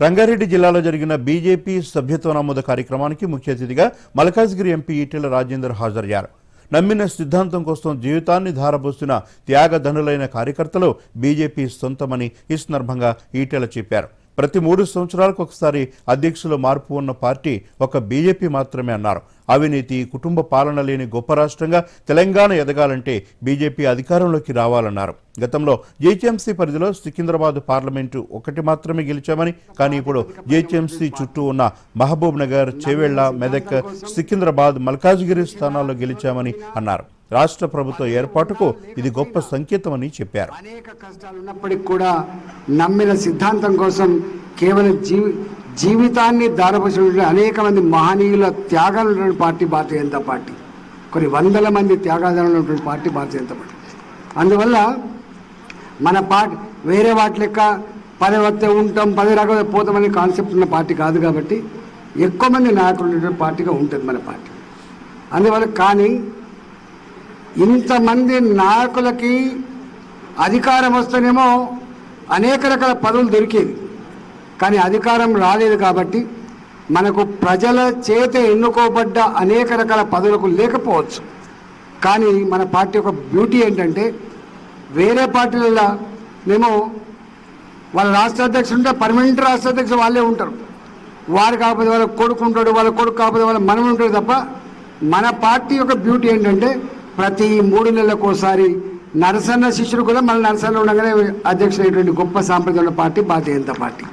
రంగారెడ్డి జిల్లాలో జరిగిన బీజేపీ సభ్యత్వ నమోదు కార్యక్రమానికి ముఖ్య అతిథిగా మల్కాజ్గిరి ఎంపీ ఈటెల రాజేందర్ హాజరయ్యారు. నమ్మిన సిద్ధాంతం కోసం జీవితాన్ని ధారబోస్తున్న త్యాగధనులైన కార్యకర్తలు బీజేపీ సొంతమని ఈ సందర్భంగా ఈటెల చెప్పారు. ప్రతి మూడు సంవత్సరాలకు ఒకసారి అధ్యక్షులు మార్పు ఉన్న పార్టీ ఒక బీజేపీ మాత్రమే అన్నారు. అవినీతి కుటుంబ పాలన లేని గొప్ప రాష్ట్రంగా తెలంగాణ ఎదగాలంటే బీజేపీ అధికారంలోకి రావాలన్నారు. గతంలో జేహెచ్ఎంసీ పరిధిలో సికింద్రాబాద్ పార్లమెంటు ఒకటి మాత్రమే గెలిచామని కానీ ఇప్పుడు జేహెచ్ఎంసీ చుట్టూ ఉన్న మహబూబ్ నగర్ చేవెళ్ళ మెదక్ సికింద్రాబాద్ మల్కాజ్గిరి స్థానాల్లో గెలిచామని అన్నారు. రాష్ట్ర ప్రభుత్వ ఏర్పాటుకు ఇది గొప్ప సంకేతమని చెప్పారు. అనేక కష్టాలు ఉన్నప్పటికీ కూడా నమ్మిన సిద్ధాంతం కోసం కేవలం జీవి జీవితాన్ని దారపరిచిన అనేక మంది మహనీయుల త్యాగాలు ఉన్నటువంటి పార్టీ భారతీయ జనతా పార్టీ. కొన్ని వందల మంది త్యాగాలు ఉన్నటువంటి పార్టీ భారతీయ జనతా పార్టీ. అందువల్ల మన పార్టీ వేరే వాటి లెక్క పది వస్తే ఉంటాం పది రకాల పోతామనే కాన్సెప్ట్ ఉన్న పార్టీ కాదు కాబట్టి ఎక్కువ మంది నాయకులు ఉన్నటువంటి పార్టీగా ఉంటుంది మన పార్టీ. అందువల్ల కానీ ఇంతమంది నాయకులకి అధికారం వస్తేనేమో అనేక రకాల పదవులు దొరికేది కానీ అధికారం రాలేదు కాబట్టి మనకు ప్రజల చేత ఎన్నుకోబడ్డ అనేక రకాల పదవులకు లేకపోవచ్చు. కానీ మన పార్టీ యొక్క బ్యూటీ ఏంటంటే వేరే పార్టీలలో మేము వాళ్ళ రాష్ట్ర అధ్యక్షుడు ఉంటే పర్మనెంట్ రాష్ట్ర అధ్యక్షుడు వాళ్ళే ఉంటారు. వారు కాకపోతే వాళ్ళ కొడుకు ఉంటాడు వాళ్ళ కొడుకు కాకపోతే వాళ్ళ మనం ఉంటాడు తప్ప మన పార్టీ యొక్క బ్యూటీ ఏంటంటే ప్రతి మూడు నెలలకు ఒకసారి నరసన్న శిష్యుడు కూడా మన నరసన్న ఉండగానే అధ్యక్షుడైనటువంటి గొప్ప సాంప్రదాయ పార్టీ భారతీయ జనతా పార్టీ.